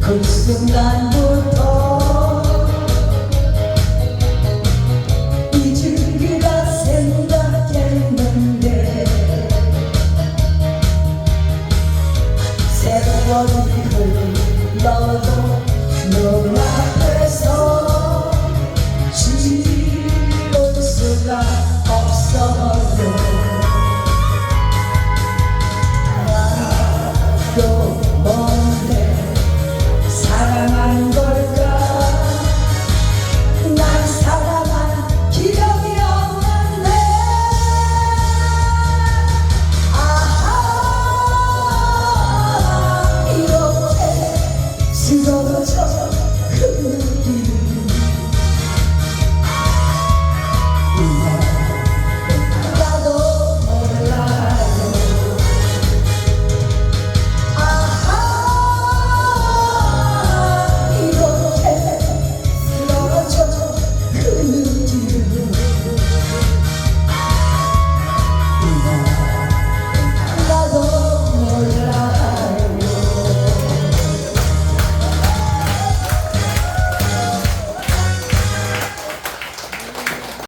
그 순간부터 이준기가 생각했는데 세월이 흘러도 너만